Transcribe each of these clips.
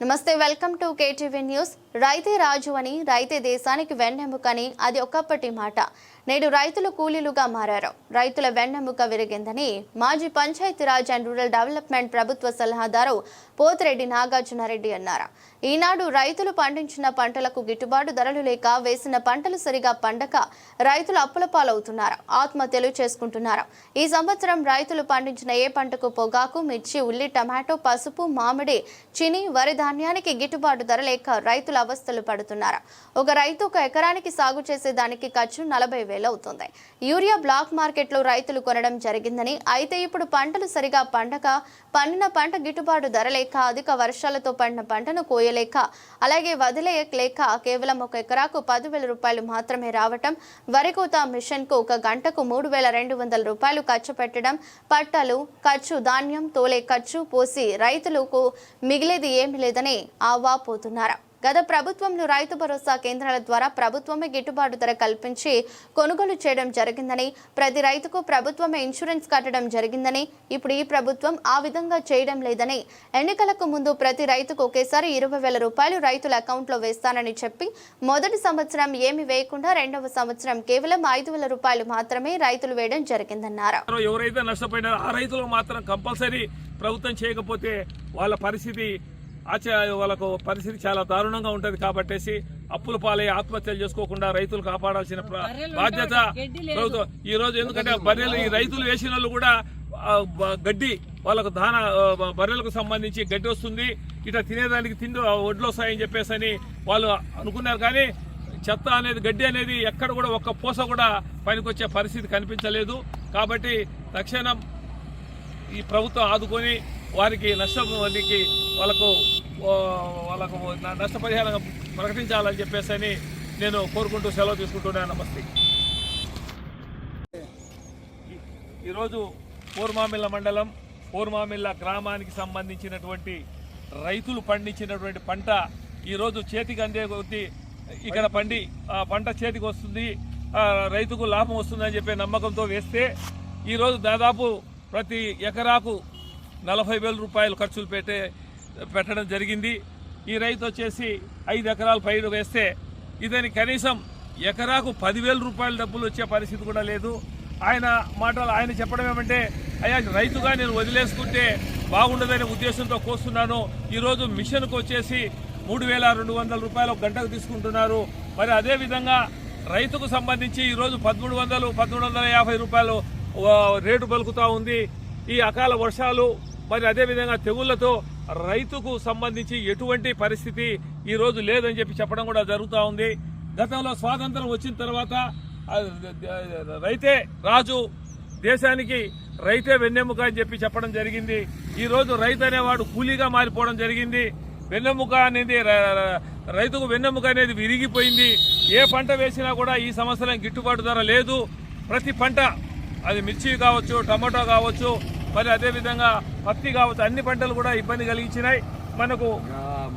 నమస్తే welcome to KTV news. రైతే రాజు అని రైతే దేశానికి వెన్నెముకని అది ఒకప్పటి మాట. నేడు రైతులు కూలీలుగా మారారు. రైతుల వెన్నెముక విరిగిందని మాజీ పంచాయతీరాజ్ అండ్ రూరల్ డెవలప్మెంట్ ప్రభుత్వ సలహాదారు పోతిరెడ్డి నాగార్జునారెడ్డి అన్నారు. ఈనాడు రైతులు పండించిన పంటలకు గిట్టుబాటు ధరలు లేక వేసిన పంటలు సరిగా పండక రైతులు అప్పుల పాలవుతున్నారు. ఆత్మహత్యలు చేసుకుంటున్నారు. ఈ సంవత్సరం రైతులు పండించిన ఏ పంటకు పొగాకు మిర్చి ఉల్లి టమాటో పసుపు మామిడి చిని వరిధ ధాన్యానికి గిట్టుబాటు ధర లేక రైతులు అవస్థలు పడుతున్నారు? ఒక రైతు ఒక ఎకరానికి సాగు చేసే దానికి ఖర్చు నలభై వేలు అవుతుంది. యూరియా బ్లాక్ మార్కెట్లో రైతులు కొనడం జరిగిందని అయితే ఇప్పుడు పంటలు సరిగా పండక పండిన పంట గిట్టుబాటు ధర లేక అధిక వర్షాలతో పండిన పంటను కోయలేక అలాగే వదిలేయలేక కేవలం ఒక ఎకరాకు పదివేల రూపాయలు మాత్రమే రావటం వరి కోత మిషన్కు ఒక గంటకు మూడు వేల రెండు వందల రూపాయలు ఖర్చు పెట్టడం పట్టలు ఖర్చు ధాన్యం తోలే ఖర్చు పోసి రైతులకు మిగిలేది ఏమీ లేదని ఆవాపోతున్నారు గత ప్రభుత్వంలో రైతు భరోసా కేంద్రాల ద్వారా ప్రభుత్వమే గిట్టుబాటు ధర కల్పించి కొనుగోలు చేయడం జరిగిందని ప్రతి రైతుకు ప్రభుత్వమే ఇన్సూరెన్స్ కట్టడం జరిగిందని ఇప్పుడు ఈ ప్రభుత్వం ఆ విధంగా చేయడం లేదని ఎన్నికలకు ముందు ప్రతి రైతుకు ఒకేసారి ఇరవై వేల రూపాయలు రైతుల అకౌంట్లో వేస్తానని చెప్పి మొదటి సంవత్సరం ఏమి వేయకుండా రెండవ సంవత్సరం కేవలం ఐదు వేల రూపాయలు మాత్రమే రైతులు వేయడం జరిగిందన్నారు. ఎవరైతే నష్టపోయినారో ఆ రైతులు మాత్రం కంపల్సరీ ప్రభుత్వం చేయకపోతే వాళ్ళ పరిస్థితి ఆచ వాళ్ళకు పరిస్థితి చాలా దారుణంగా ఉంటది కాబట్టేసి అప్పుల పాలై ఆత్మహత్యలు చేసుకోకుండా రైతులు కాపాడాల్సిన బాధ్యత ప్రభుత్వం. ఈ రోజు ఎందుకంటే బర్రెలు ఈ రైతులు వేసిన వాళ్ళు కూడా గడ్డి వాళ్ళకు దాన బర్రెలకు సంబంధించి గడ్డి వస్తుంది. ఇట్లా తినేదానికి తిండి ఒడ్లు వస్తాయని చెప్పేసి అని వాళ్ళు అనుకున్నారు కానీ చెత్త అనేది గడ్డి అనేది ఎక్కడ కూడా ఒక్క పూస కూడా పనికొచ్చే పరిస్థితి కనిపించలేదు. కాబట్టి తక్షణం ఈ ప్రభుత్వం ఆదుకొని వారికి నష్టం వారికి వాళ్ళకు వాళ్ళకు నష్టపరిహారం ప్రకటించాలని చెప్పేసి అని నేను కోరుకుంటూ సెలవు తీసుకుంటున్నాను నమస్తే. ఈరోజు పూర్మామిల్ల మండలం పూర్మామిల్ల గ్రామానికి సంబంధించినటువంటి రైతులు పండించినటువంటి పంట ఈరోజు చేతికి అందే కొద్దీ ఇక్కడ పండి పంట చేతికి వస్తుంది రైతుకు లాభం వస్తుందని చెప్పే నమ్మకంతో వేస్తే ఈరోజు దాదాపు ప్రతి ఎకరాకు నలభై వేల రూపాయలు ఖర్చులు పెట్టే పెట్టడం జరిగింది. ఈ రైతు వచ్చేసి ఐదు ఎకరాలు పైరు వేస్తే ఇదని కనీసం ఎకరాకు పదివేల రూపాయల డబ్బులు వచ్చే పరిస్థితి కూడా లేదు. ఆయన మాటలు ఆయన చెప్పడం ఏమంటే అయ్యా రైతుగా నేను వదిలేసుకుంటే బాగుండదనే ఉద్దేశంతో కోస్తున్నాను. ఈరోజు మిషన్కు వచ్చేసి మూడు వేల రెండు వందల రూపాయలు గంటకు తీసుకుంటున్నారు. మరి అదే విధంగా రైతుకు సంబంధించి ఈరోజు పదమూడు వందలు పదమూడు వందల యాభై రూపాయలు రేటు పలుకుతూ ఉంది. ఈ అకాల వర్షాలు మరి అదేవిధంగా తెగుళ్ళతో రైతుకు సంబంధించి ఎటువంటి పరిస్థితి ఈ రోజు లేదని చెప్పి చెప్పడం కూడా జరుగుతూ ఉంది. గతంలో స్వాతంత్రం వచ్చిన తర్వాత రైతే రాజు దేశానికి రైతే వెన్నెముక అని చెప్పి చెప్పడం జరిగింది. ఈరోజు రైతు అనేవాడు కూలీగా మారిపోవడం జరిగింది. వెన్నెముక అనేది రైతుకు వెన్నెముక అనేది విరిగిపోయింది. ఏ పంట వేసినా కూడా ఈ సంవత్సరం గిట్టుబాటు ధర లేదు. ప్రతి పంట అది మిర్చి కావచ్చు టమాటో కావచ్చు మరి అదే విధంగా పత్తి కావచ్చు అన్ని పంటలు కూడా ఇబ్బంది కలిగించినాయి. మనకు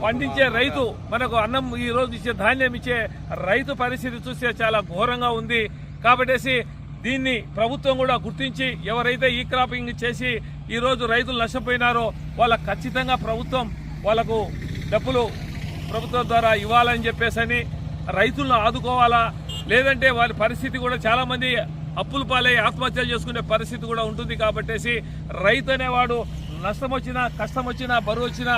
పండించే రైతు మనకు అన్నం ఈ రోజు ఇచ్చే ధాన్యం ఇచ్చే రైతు పరిస్థితి చూస్తే చాలా ఘోరంగా ఉంది. కాబట్టేసి దీన్ని ప్రభుత్వం కూడా గుర్తించి ఎవరైతే ఈ క్రాపింగ్ చేసి ఈ రోజు రైతులు నష్టపోయినారో వాళ్ళకు ఖచ్చితంగా ప్రభుత్వం వాళ్ళకు డబ్బులు ప్రభుత్వం ద్వారా ఇవ్వాలని చెప్పేసని రైతులను ఆదుకోవాలా? లేదంటే వారి పరిస్థితి కూడా చాలా మంది అప్పులు పాలై ఆత్మహత్యలు చేసుకునే పరిస్థితి కూడా ఉంటుంది కాబట్టేసి రైతు అనేవాడు నష్టం వచ్చినా కష్టం వచ్చినా బరువు వచ్చినా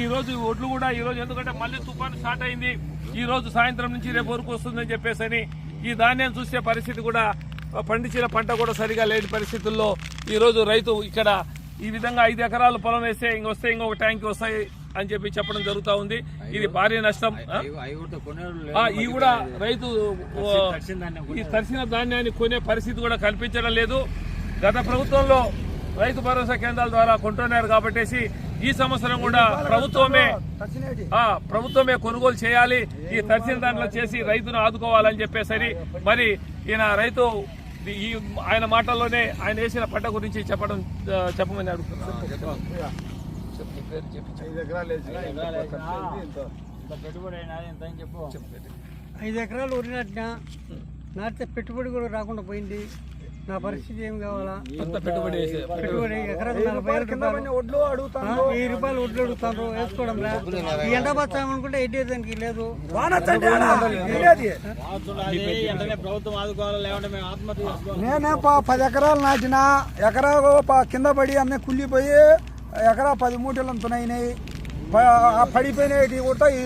ఈ ఒడ్లు కూడా ఈ రోజు ఎందుకంటే మళ్ళీ తుఫాను స్టార్ట్ అయింది. ఈ రోజు సాయంత్రం నుంచి రేపు వరకు వస్తుందని చెప్పేసి ఈ ధాన్యం చూసే పరిస్థితి కూడా పండించిన పంట కూడా సరిగా లేని పరిస్థితుల్లో ఈరోజు రైతు ఇక్కడ ఈ విధంగా ఐదు ఎకరాలు పొలం వేస్తే ఇంక వస్తే ఇంకొక ట్యాంక్ వస్తాయి. అని చెప్పి చెప్పడం జరుగుతా ఉంది. ఇది భారీ నష్టం ఈ కూడా రైతు ఈ తరిసిన ధాన్యాన్ని కొనే పరిస్థితి కూడా కనిపించడం లేదు. గత ప్రభుత్వంలో రైతు భరోసా కేంద్రాల ద్వారా కొంటున్నారు కాబట్టేసి ఈ సంవత్సరం కూడా ప్రభుత్వమే ఆ ప్రభుత్వమే కొనుగోలు చేయాలి. ఈ తరిసిన దాంట్లో చేసి రైతును ఆదుకోవాలని చెప్పేసరి మరి ఈయన రైతు ఈ ఆయన మాటల్లోనే ఆయన వేసిన పంట గురించి చెప్పడం చెప్పమని అడుగుతున్నాను. చెప్పు, నీ పేరు చెప్పు. ఐదు ఎకరాలు వేసినా? ఇంత. పెట్టుబడి అయినా అని చెప్పు. ఐదు ఎకరాలు వరినట్టిన నాటితే పెట్టుబడి కూడా రాకుండా పోయింది. నా పరిస్థితి ఏం కావాలా? పెట్టుబడి వేసే పెట్టుబడి ఎకరాకు నలభై రూపాయలు. ఒడ్లు అడుగుతాను వెయ్యి రూపాయలు వడ్లు అడుగుతాను వేసుకోవడం. ఈ ఎండ బచ్చామనుకుంటే లేదు. మేము ఆత్మహత్య చేసుకోవాలి. నేనే ప- పది ఎకరాలు నాటిన ఎకరా ప- కింద పడి అన్నీ కుళ్ళిపోయి ఎకరా పది మూటలు అంతున్నాయినాయి పడిపోయినాయి కూడా ఈ